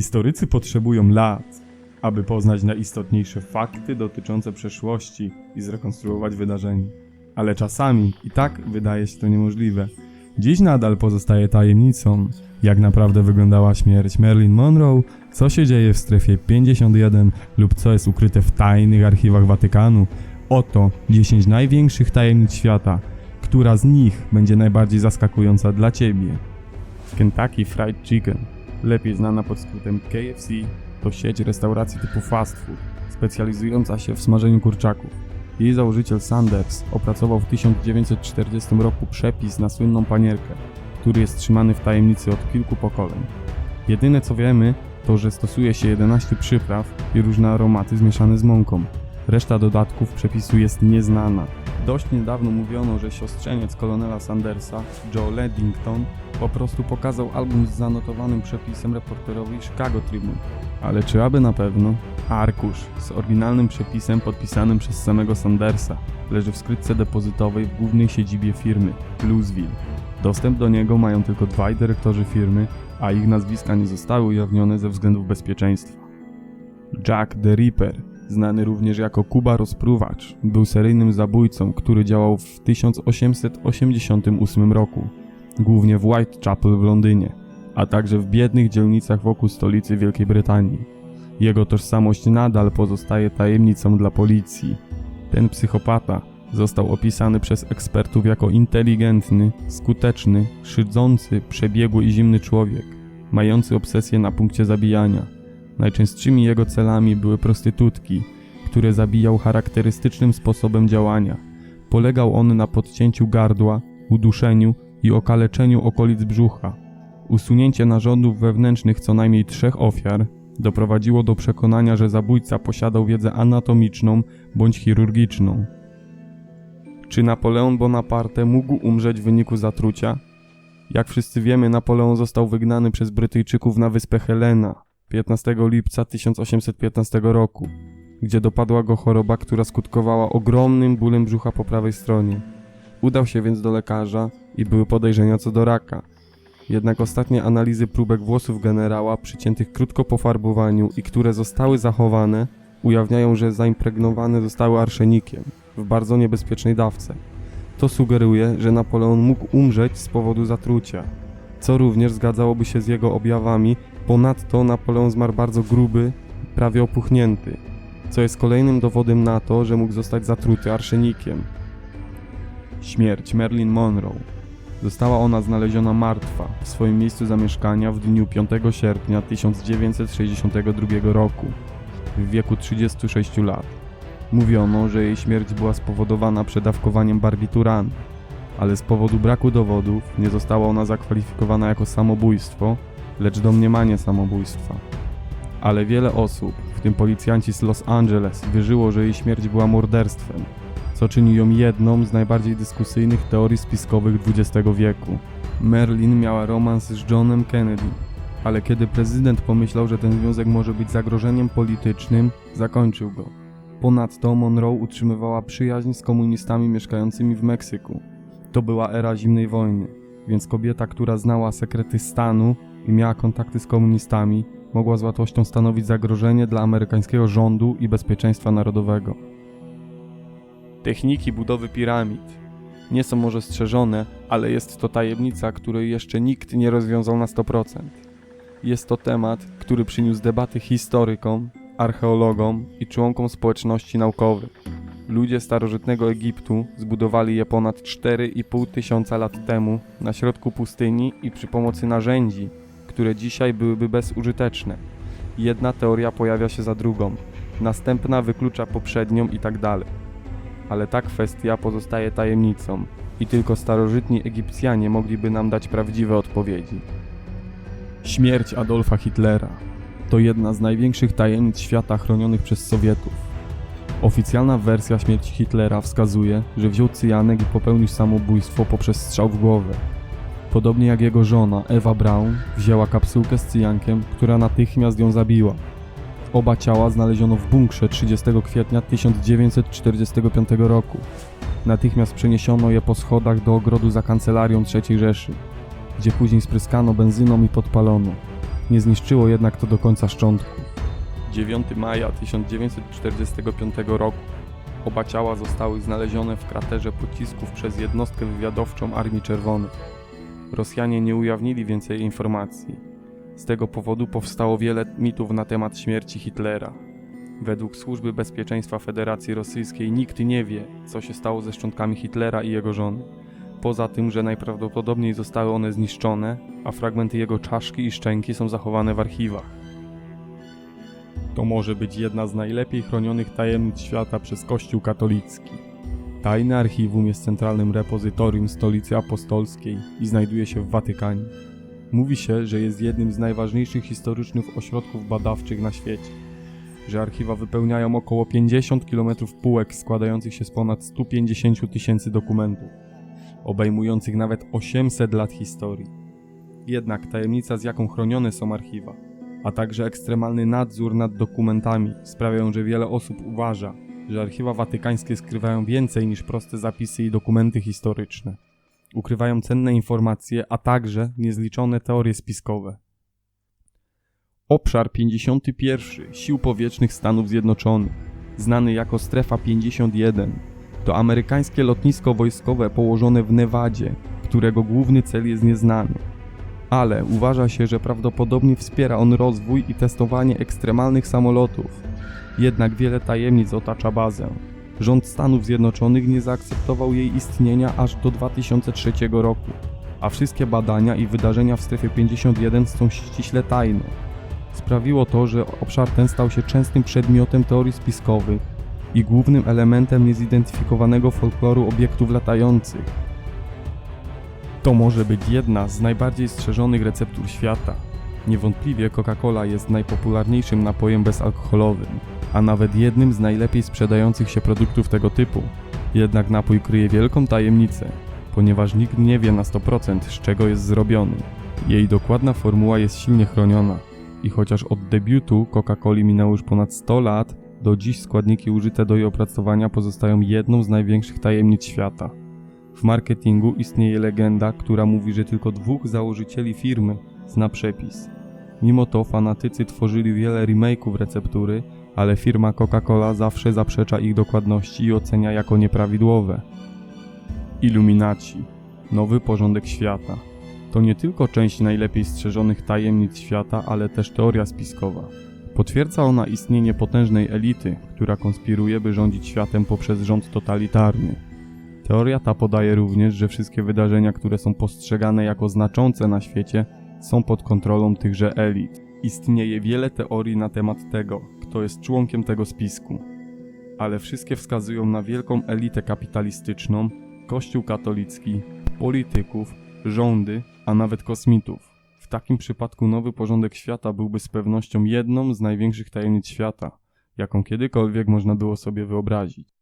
Historycy potrzebują lat, aby poznać najistotniejsze fakty dotyczące przeszłości i zrekonstruować wydarzenie. Ale czasami i tak wydaje się to niemożliwe. Dziś nadal pozostaje tajemnicą, jak naprawdę wyglądała śmierć Marilyn Monroe, co się dzieje w strefie 51 lub co jest ukryte w tajnych archiwach Watykanu. Oto 10 największych tajemnic świata, która z nich będzie najbardziej zaskakująca dla Ciebie. Kentucky Fried Chicken, lepiej znana pod skrótem KFC, to sieć restauracji typu fast food, specjalizująca się w smażeniu kurczaków. Jej założyciel Sanders opracował w 1940 roku przepis na słynną panierkę, który jest trzymany w tajemnicy od kilku pokoleń. Jedyne co wiemy, to że stosuje się 11 przypraw i różne aromaty zmieszane z mąką. Reszta dodatków przepisu jest nieznana. Dość niedawno mówiono, że siostrzeniec kolonela Sandersa, Joe Leddington, po prostu pokazał album z zanotowanym przepisem reporterowi Chicago Tribune. Ale czy aby na pewno? Arkusz z oryginalnym przepisem podpisanym przez samego Sandersa leży w skrytce depozytowej w głównej siedzibie firmy, Louisville. Dostęp do niego mają tylko dwaj dyrektorzy firmy, a ich nazwiska nie zostały ujawnione ze względów bezpieczeństwa. Jack the Ripper, znany również jako Kuba Rozpruwacz, był seryjnym zabójcą, który działał w 1888 roku, głównie w Whitechapel w Londynie, a także w biednych dzielnicach wokół stolicy Wielkiej Brytanii. Jego tożsamość nadal pozostaje tajemnicą dla policji. Ten psychopata został opisany przez ekspertów jako inteligentny, skuteczny, szydzący, przebiegły i zimny człowiek, mający obsesję na punkcie zabijania. Najczęstszymi jego celami były prostytutki, które zabijał charakterystycznym sposobem działania. Polegał on na podcięciu gardła, uduszeniu i okaleczeniu okolic brzucha. Usunięcie narządów wewnętrznych co najmniej trzech ofiar doprowadziło do przekonania, że zabójca posiadał wiedzę anatomiczną bądź chirurgiczną. Czy Napoleon Bonaparte mógł umrzeć w wyniku zatrucia? Jak wszyscy wiemy, Napoleon został wygnany przez Brytyjczyków na wyspę Helena 15 lipca 1815 roku, gdzie dopadła go choroba, która skutkowała ogromnym bólem brzucha po prawej stronie. Udał się więc do lekarza i były podejrzenia co do raka. Jednak ostatnie analizy próbek włosów generała, przyciętych krótko po farbowaniu i które zostały zachowane, ujawniają, że zaimpregnowane zostały arszenikiem w bardzo niebezpiecznej dawce. To sugeruje, że Napoleon mógł umrzeć z powodu zatrucia, co również zgadzałoby się z jego objawami. Ponadto Napoleon zmarł bardzo gruby, prawie opuchnięty, co jest kolejnym dowodem na to, że mógł zostać zatruty arszenikiem. Śmierć Marilyn Monroe. Została ona znaleziona martwa w swoim miejscu zamieszkania w dniu 5 sierpnia 1962 roku, w wieku 36 lat. Mówiono, że jej śmierć była spowodowana przedawkowaniem barbituranu, ale z powodu braku dowodów nie została ona zakwalifikowana jako samobójstwo, lecz domniemanie samobójstwa. Ale wiele osób, w tym policjanci z Los Angeles, wierzyło, że jej śmierć była morderstwem, co czyni ją jedną z najbardziej dyskusyjnych teorii spiskowych XX wieku. Merlin miała romans z Johnem Kennedy, ale kiedy prezydent pomyślał, że ten związek może być zagrożeniem politycznym, zakończył go. Ponadto Monroe utrzymywała przyjaźń z komunistami mieszkającymi w Meksyku. To była era zimnej wojny, więc kobieta, która znała sekrety stanu i miała kontakty z komunistami, mogła z łatwością stanowić zagrożenie dla amerykańskiego rządu i bezpieczeństwa narodowego. Techniki budowy piramid nie są może strzeżone, ale jest to tajemnica, której jeszcze nikt nie rozwiązał na 100%. Jest to temat, który przyniósł debaty historykom, archeologom i członkom społeczności naukowych. Ludzie starożytnego Egiptu zbudowali je ponad 4,5 tysiąca lat temu na środku pustyni i przy pomocy narzędzi, które dzisiaj byłyby bezużyteczne. Jedna teoria pojawia się za drugą, następna wyklucza poprzednią i tak dalej. Ale ta kwestia pozostaje tajemnicą i tylko starożytni Egipcjanie mogliby nam dać prawdziwe odpowiedzi. Śmierć Adolfa Hitlera to jedna z największych tajemnic świata chronionych przez Sowietów. Oficjalna wersja śmierci Hitlera wskazuje, że wziął cyjanek i popełnił samobójstwo poprzez strzał w głowę. Podobnie jak jego żona Ewa Braun wzięła kapsułkę z cyjankiem, która natychmiast ją zabiła. Oba ciała znaleziono w bunkrze 30 kwietnia 1945 roku. Natychmiast przeniesiono je po schodach do ogrodu za kancelarią III Rzeszy, gdzie później spryskano benzyną i podpalono. nie zniszczyło jednak to do końca szczątków. 9 maja 1945 roku oba ciała zostały znalezione w kraterze pocisków przez jednostkę wywiadowczą Armii Czerwonej. Rosjanie nie ujawnili więcej informacji. Z tego powodu powstało wiele mitów na temat śmierci Hitlera. Według Służby Bezpieczeństwa Federacji Rosyjskiej nikt nie wie, co się stało ze szczątkami Hitlera i jego żony. Poza tym, że najprawdopodobniej zostały one zniszczone, a fragmenty jego czaszki i szczęki są zachowane w archiwach. To może być jedna z najlepiej chronionych tajemnic świata przez Kościół katolicki. Tajne archiwum jest centralnym repozytorium stolicy apostolskiej i znajduje się w Watykanie. Mówi się, że jest jednym z najważniejszych historycznych ośrodków badawczych na świecie. Że archiwa wypełniają około 50 km półek składających się z ponad 150 tysięcy dokumentów, obejmujących nawet 800 lat historii. Jednak tajemnica, z jaką chronione są archiwa, a także ekstremalny nadzór nad dokumentami sprawiają, że wiele osób uważa, że archiwa watykańskie skrywają więcej niż proste zapisy i dokumenty historyczne. Ukrywają cenne informacje, a także niezliczone teorie spiskowe. Obszar 51 Sił Powietrznych Stanów Zjednoczonych, znany jako Strefa 51, to amerykańskie lotnisko wojskowe położone w Nevadzie, którego główny cel jest nieznany. Ale uważa się, że prawdopodobnie wspiera on rozwój i testowanie ekstremalnych samolotów. Jednak wiele tajemnic otacza bazę. Rząd Stanów Zjednoczonych nie zaakceptował jej istnienia aż do 2003 roku, a wszystkie badania i wydarzenia w strefie 51 są ściśle tajne. Sprawiło to, że obszar ten stał się częstym przedmiotem teorii spiskowych i głównym elementem niezidentyfikowanego folkloru obiektów latających. To może być jedna z najbardziej strzeżonych receptur świata. Niewątpliwie Coca-Cola jest najpopularniejszym napojem bezalkoholowym, a nawet jednym z najlepiej sprzedających się produktów tego typu. Jednak napój kryje wielką tajemnicę, ponieważ nikt nie wie na 100% z czego jest zrobiony. Jej dokładna formuła jest silnie chroniona i chociaż od debiutu Coca-Coli minęło już ponad 100 lat, do dziś składniki użyte do jej opracowania pozostają jedną z największych tajemnic świata. W marketingu istnieje legenda, która mówi, że tylko dwóch założycieli firmy zna przepis. Mimo to fanatycy tworzyli wiele remake'ów receptury, ale firma Coca-Cola zawsze zaprzecza ich dokładności i ocenia jako nieprawidłowe. Illuminaci Nowy porządek świata to nie tylko część najlepiej strzeżonych tajemnic świata, ale też teoria spiskowa. Potwierdza ona istnienie potężnej elity, która konspiruje, by rządzić światem poprzez rząd totalitarny. Teoria ta podaje również, że wszystkie wydarzenia, które są postrzegane jako znaczące na świecie, są pod kontrolą tychże elit. Istnieje wiele teorii na temat tego, kto jest członkiem tego spisku. Ale wszystkie wskazują na wielką elitę kapitalistyczną, kościół katolicki, polityków, rządy, a nawet kosmitów. W takim przypadku nowy porządek świata byłby z pewnością jedną z największych tajemnic świata, jaką kiedykolwiek można było sobie wyobrazić.